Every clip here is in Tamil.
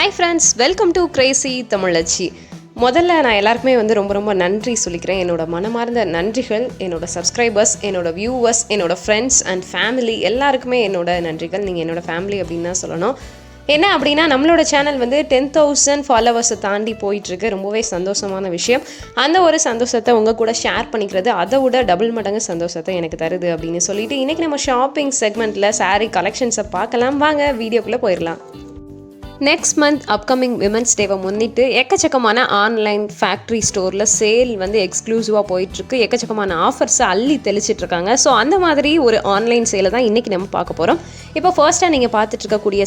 Hi friends welcome to crazy தமிழச்சி முதல்ல நான் எல்லாருக்குமே வந்து ரொம்ப ரொம்ப நன்றி சொல்லிக்கிறேன். என்னோட மனமார்ந்த நன்றிகள் என்னோட சப்ஸ்கிரைபர்ஸ் என்னோட வியூவர்ஸ் என்னோட ஃப்ரெண்ட்ஸ் அண்ட் ஃபேமிலி எல்லாருக்குமே என்னோட நன்றிகள். நீங்கள் என்னோட ஃபேமிலி அப்படின்னு தான் சொல்லணும். என்ன அப்படின்னா நம்மளோட சேனல் வந்து டென் தௌசண்ட் ஃபாலோவர்ஸை தாண்டி போயிட்டுருக்கு. ரொம்பவே சந்தோஷமான விஷயம். அந்த ஒரு சந்தோஷத்தை உங்கள் கூட ஷேர் பண்ணிக்கிறது அதை விட டபுள் மடங்கு சந்தோஷத்தை எனக்கு தருது அப்படின்னு சொல்லிட்டு இன்றைக்கி நம்ம ஷாப்பிங் செக்மெண்ட்டில் சாரீ கலெக்ஷன்ஸை பார்க்கலாம். வாங்க வீடியோக்குள்ளே போயிடலாம். நெக்ஸ்ட் மந்த் அப்கமிங் விமன்ஸ் டேவை முன்னிட்டு எக்கச்சக்கமான ஆன்லைன் ஃபேக்ட்ரி ஸ்டோரில் சேல் வந்து எக்ஸ்க்ளூசிவாக போயிட்டுருக்கு. எக்கச்சக்கமான ஆஃபர்ஸை அள்ளி தெளிச்சிட்ருக்காங்க ஸோ அந்த மாதிரி ஒரு ஆன்லைன் சேலை தான் இன்றைக்கி நம்ம பார்க்க போகிறோம் இப்போ ஃபர்ஸ்ட்டாக நீங்கள் பார்த்துட்டு இருக்கக்கூடிய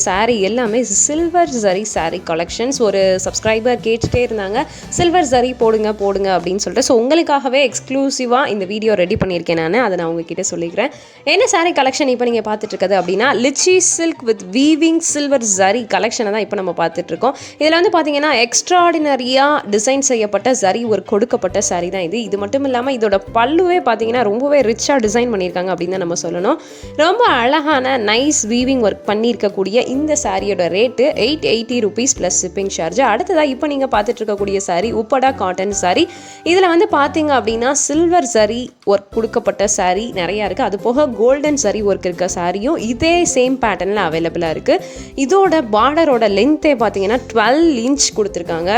எல்லாமே சில்வர் ஜரி saree கலெக்ஷன்ஸ் ஒரு சப்ஸ்கிரைபர் கேட்டுகிட்டே இருந்தாங்க. சில்வர் ஜரி போடுங்க போடுங்க அப்படின்னு சொல்லிட்டு. ஸோ உங்களுக்காகவே எக்ஸ்க்ளூசிவாக இந்த வீடியோ ரெடி பண்ணியிருக்கேன் நான். அதை நான் உங்ககிட்ட சொல்லிக்கிறேன். என்ன சாரீ கலெக்ஷன் இப்போ நீங்கள் பார்த்துட்டு இருக்கிறது அப்படின்னா lychee silk with weaving silver zari கலெக்ஷனை தான் இப்போ நம்ம பார்த்துட்டு இருக்கோம் இதில் வந்து பார்த்தீங்கன்னா எக்ஸ்ட்ராடினரியாக டிசைன் செய்யப்பட்ட சரி ஒரு கொடுக்கப்பட்ட சரி தான் இது. இது மட்டும் இல்லாமல் இதோட பல்லுவே பார்த்தீங்கன்னா ரொம்பவே ரிச்சாக டிசைன் பண்ணியிருக்காங்க அப்படின்னு தான் நம்ம சொல்லணும். ரொம்ப அழகான நைஸ் வீவிங் ஒர்க் பண்ணியிருக்கக்கூடிய இந்த சாரியோட rate eight eighty rupees plus shipping charge அடுத்ததாக இப்போ நீங்கள் பார்த்துட்டு இருக்கக்கூடிய saree உப்படா காட்டன் சாரி இதில் வந்து பார்த்தீங்க அப்படின்னா சில்வர் சரி ஒர்க் கொடுக்கப்பட்ட சாரி நிறையா இருக்குது அது போக கோல்டன் சரி ஒர்க் இருக்க சாரியும் இதே சேம் பேட்டர்னில் அவைலபிளாக இருக்குது இதோட பார்டரோட லென்த்தே பார்த்தீங்கன்னா டுவெல் இன்ச் கொடுத்துருக்காங்க.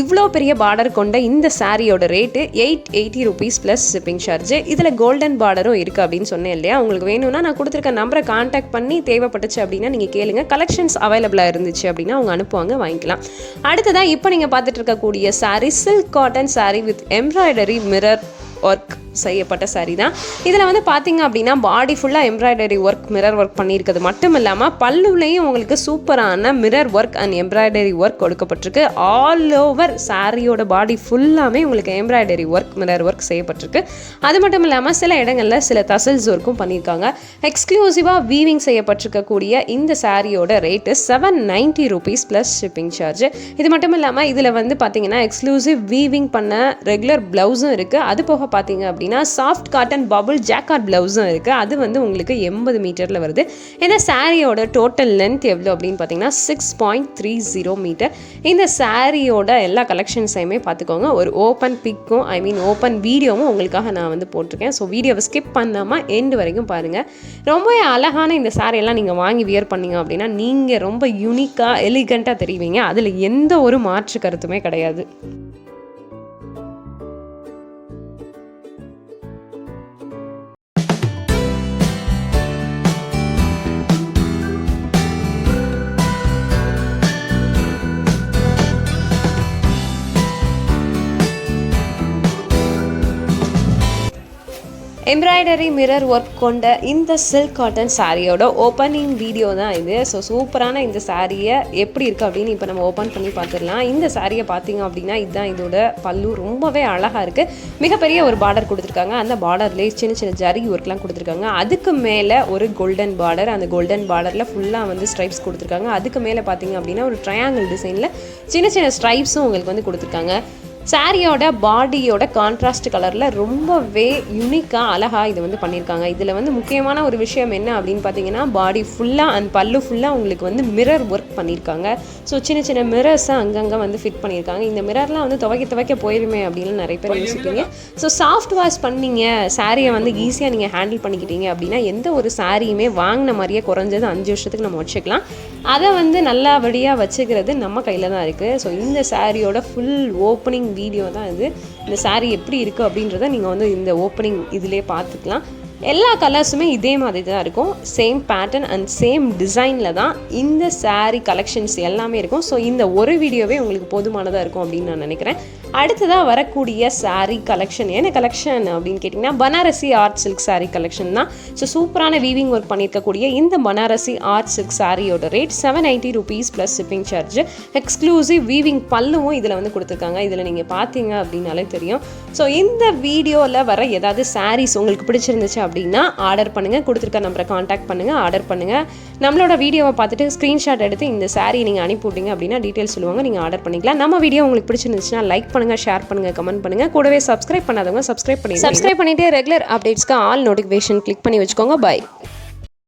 இவ்வளோ பெரிய பார்டர் கொண்ட இந்த சாரியோட rate eight eighty rupees plus shipping charge இதில் கோல்டன் பார்டரும் இருக்குது அப்படின்னு சொன்னேன் இல்லையா? உங்களுக்கு வேணும்னா நான் கொடுத்துருக்க நம்பரை காண்டாக்ட் பண்ணி தேவைப்பட்டுச்சு அப்படின்னா நீங்கள் கேளுங்க. கலெக்ஷன்ஸ் அவைலபிளாக இருந்துச்சு அப்படின்னா அவங்க அனுப்புவாங்க வாங்கிக்கலாம். அடுத்ததாக இப்போ நீங்கள் பார்த்துட்டு இருக்கக்கூடிய saree silk cotton saree with embroidery mirror work செய்யப்பட்ட சாரீ தான். இதில் வந்து பார்த்தீங்க அப்படின்னா பாடி ஃபுல்லாக எம்ப்ராய்டரி ஒர்க் மிரர் ஒர்க் பண்ணியிருக்கிறது மட்டும் இல்லாமல் பல்லுலேயும் உங்களுக்கு சூப்பரான mirror work and embroidery work கொடுக்கப்பட்டிருக்கு. ஆல் ஓவர் சாரியோட பாடி ஃபுல்லாமே உங்களுக்கு எம்ப்ராய்டரி ஒர்க் மிரர் ஒர்க் செய்யப்பட்டிருக்கு. அது மட்டும் இல்லாமல் சில இடங்களில் சில தசல்ஸ் ஒர்க்கும் பண்ணியிருக்காங்க. எக்ஸ்க்ளூசிவாக வீவிங் செய்யப்பட்டிருக்கக்கூடிய இந்த சாரியோட rate seven ninety rupees plus shipping charge இது மட்டும் இல்லாமல் இதில் வந்து பார்த்தீங்கன்னா எக்ஸ்க்ளூசிவ் வீவிங் பண்ண ரெகுலர் ப்ளவுஸும் இருக்குது அது போக பார்த்தீங்க அப்படின்னா சாஃப்ட் காட்டன் பபுள் ஜாக்கார்ட் ப்ளவுஸும் இருக்குது அது வந்து உங்களுக்கு எண்பது மீட்டரில் வருது. இந்த சாரியோட டோட்டல் லென்த் எவ்வளோ அப்படின்னு பார்த்தீங்கன்னா six point three zero meter இந்த சாரியோட எல்லா கலெக்ஷன்ஸையுமே பார்த்துக்கோங்க. ஒரு ஓப்பன் பிக்கும் ஐ மீன் ஓப்பன் வீடியோவும் உங்களுக்காக நான் வந்து போட்டிருக்கேன். ஸோ வீடியோவை ஸ்கிப் பண்ணாமல் எண்டு வரைக்கும் பாருங்கள் ரொம்பவே அழகான இந்த சாரியெல்லாம் நீங்கள் வாங்கி வியர் பண்ணீங்க அப்படின்னா நீங்கள் ரொம்ப யூனிக்காக எலிகண்ட்டாக தெரிவிங்க. அதில் எந்த ஒரு மாற்று கருத்துமே கிடையாது. எம்ப்ராய்டரி மிரர் ஒர்க் கொண்ட இந்த சில்க் காட்டன் சாரியோட ஓப்பனிங் வீடியோ தான் இது. ஸோ சூப்பரான இந்த சாரியை எப்படி இருக்குது அப்படின்னு இப்போ நம்ம ஓப்பன் பண்ணி பார்த்துடலாம். இந்த சாரியை பார்த்தீங்க அப்படின்னா இதுதான் இதோட பல்லு. ரொம்பவே அழகாக இருக்குது மிகப்பெரிய ஒரு பார்டர் கொடுத்துருக்காங்க. அந்த பார்டர்லேயே சின்ன சின்ன ஜரி ஒர்க்லாம் கொடுத்துருக்காங்க. அதுக்கு மேலே ஒரு கோல்டன் பார்டர் அந்த கோல்டன் பார்டரில் ஃபுல்லாக வந்து ஸ்ட்ரைப்ஸ் கொடுத்துருக்காங்க. அதுக்கு மேலே பார்த்தீங்க அப்படின்னா ஒரு ட்ரையாங்கிள் டிசைனில் சின்ன சின்ன ஸ்ட்ரைப்ஸும் உங்களுக்கு வந்து கொடுத்துருக்காங்க. சாரியோட பாடியோட கான்ட்ராஸ்ட் கலரில் ரொம்பவே யூனிக்காக அழகாக இது வந்து பண்ணியிருக்காங்க. இதில் வந்து முக்கியமான ஒரு விஷயம் என்ன அப்படின்னு பார்த்தீங்கன்னா பாடி ஃபுல்லாக அண்ட் பல்லு ஃபுல்லாக உங்களுக்கு வந்து மிரர் ஒர்க் பண்ணியிருக்காங்க. ஸோ சின்ன சின்ன மிரர்ஸை அங்கங்கே வந்து ஃபிட் பண்ணியிருக்காங்க. இந்த மிரர்லாம் வந்து துவைக்க துவைக்க போயிருமே அப்படின்னு நிறைய பேர் யோசிப்பீங்க. ஸோ சாஃப்ட் வாஷ் பண்ணீங்க சாரியை வந்து ஈஸியாக நீங்கள் ஹேண்டில் பண்ணிக்கிட்டீங்க அப்படின்னா எந்த ஒரு சாரியுமே வாங்கின மாதிரியே குறைஞ்சது அஞ்சு வருஷத்துக்கு நம்ம வச்சுக்கலாம். அதை வந்து நல்லபடியாக வச்சுக்கிறது நம்ம கையில் தான் இருக்குது ஸோ இந்த சாரியோட ஃபுல் ஓப்பனிங் வீடியோ தான் இது. இந்த saree எப்படி இருக்குது அப்படின்றத நீங்கள் வந்து இந்த ஓப்பனிங் இதிலே பார்த்துக்கலாம். எல்லா கலர்ஸுமே இதே மாதிரி தான் இருக்கும். சேம் பேட்டர்ன் அண்ட் சேம் டிசைனில் தான் இந்த saree கலெக்ஷன்ஸ் எல்லாமே இருக்கும். ஸோ இந்த ஒரு வீடியோவே உங்களுக்கு போதுமானதாக இருக்கும் அப்படின்னு நான் நினைக்கிறேன். அடுத்ததாக வரக்கூடிய சாரீ கலெக்ஷன் என்ன கலெக்ஷன் அப்படின்னு கேட்டிங்கன்னா Banarasi art silk sari collection தான். ஸோ சூப்பரான வீவிங் ஒர்க் பண்ணியிருக்கக்கூடிய இந்த பனாரசி ஆர்ட் சில்க் சாரியோட rate seven eighty rupees plus shipping charge exclusive weaving பல்லுவும் இதில் வந்து கொடுத்துருக்காங்க. இதில் நீங்கள் பார்த்தீங்க அப்படின்னாலே தெரியும். ஸோ இந்த வீடியோவில் வர ஏதாவது சாரீஸ் உங்களுக்கு பிடிச்சிருந்துச்சு அப்படின்னா ஆர்டர் பண்ணுங்கள் கொடுத்துருக்க நம்பரை காண்டாக்ட் பண்ணுங்கள் ஆர்டர் பண்ணுங்கள் நம்மளோட வீடியோவை பார்த்துட்டு ஸ்க்ரீன்ஷாட் எடுத்து இந்த சாரீ நீங்கள் அனுப்பி விட்டீங்க அப்படின்னா டீட்டெயில்ஸ் சொல்லுவாங்க. நீங்கள் ஆர்டர் பண்ணிக்கலாம். நம்ம வீடியோ உங்களுக்கு பிடிச்சிருந்துச்சுன்னா லைக் பண்ணுங்கள் ஷேர் பண்ணுங்கள் கமெண்ட் பண்ணுங்கள் கூடவே சப்ஸ்கிரைப் பண்ணாதவங்க சப்ஸ்கிரைப் பண்ணி சப்ஸ்கிரைப் பண்ணிவிட்டு ரெகுலர் அப்டேட்ஸ்க்கு ஆல் நோட்டிஃபிகேஷன் கிளிக் பண்ணி வச்சுக்கோங்க. பை